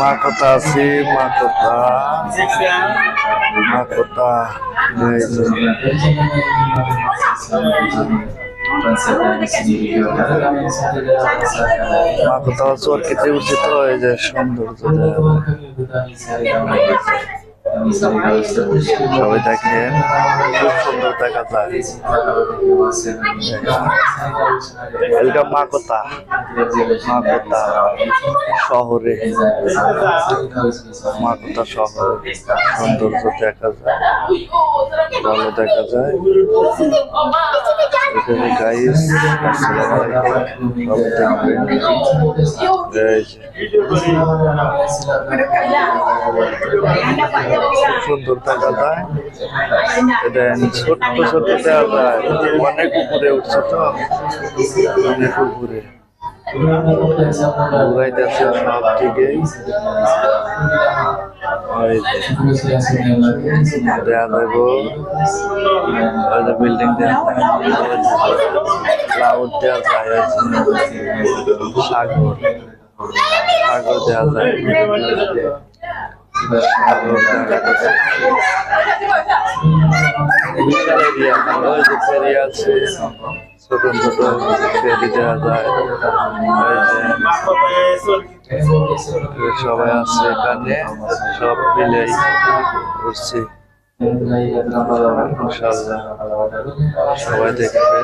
মা কথা আছে মা কথা মা কথা মা কথা চোর কেটে উচিত হয় যে সৌন্দর্য সবাই দেখেন খুব সুন্দর দেখা যায়। এটা মা কথা মা কথা শহরে। মা কথা শহরে সৌন্দর্য দেখা যায়, ভালো দেখা যায়। এখানে গাইস আসসালামু আলাইকুম। সবাই দেখবেন সুন্দর যায় দেন ছোট্ট ছোট্ট অনেক উপরে উঠছে তো। অনেক উপরে। ঘুরাইতেছে সব যে। দেখা যাব ওই যে বিল্ডিং ক্লাউড দেওয়া যায় সাগর সাগর দেওয়া যায় বিশাল এরিয়া ওই যে ফেরি আছে ছোট ছোট ফেরি দেওয়া যায় সবাই আছে এখানে সব মিলেই ঘুরছি ইনশাল্লাহ সবাই দেখবে।